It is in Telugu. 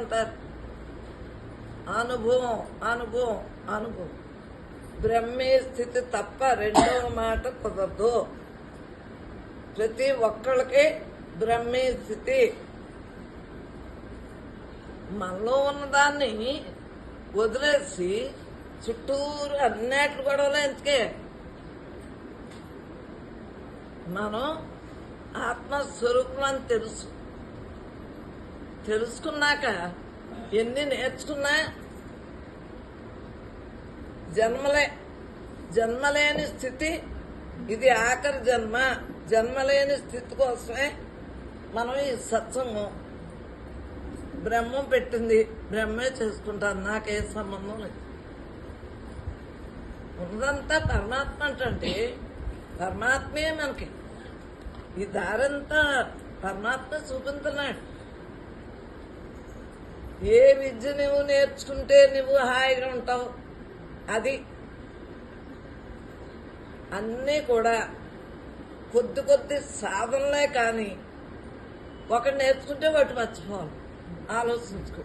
ఉంటారు అనుభవం అనుభవం అనుభవం. బ్రహ్మే స్థితి తప్ప రెండవ మాట కుదరదు. ప్రతి ఒక్కళ్ళకి బ్రహ్మే స్థితి. మనలో ఉన్నదాన్ని వదిలేసి చుట్టూరు అన్నిట్లు గొడవలే ఎందుకే? మనం ఆత్మస్వరూపం అని తెలుసు. తెలుసుకున్నాక ఎన్ని నేర్చుకున్నా జన్మలే జన్మలేని స్థితి ఇది ఆఖరి జన్మ జన్మలేని స్థితి కోసమే మనం ఈ సత్సంగం బ్రహ్మం పెట్టింది. బ్రహ్మే చేసుకుంటాను నాకే సంబంధం లేదు. ఉన్నదంతా పరమాత్మ అంటే పరమాత్మే మనకి. ఈ దారంతా పరమాత్మ చూపించున్నాడు ఏ విద్య నువ్వు నేర్చుకుంటే నువ్వు హాయిగా ఉంటావు? అది. అన్నీ కూడా కొద్ది కొద్ది సాధనలే కానీ ఒకటి నేర్చుకుంటే ఒకటి మర్చిపోవాలి. ఆలోచించుకో.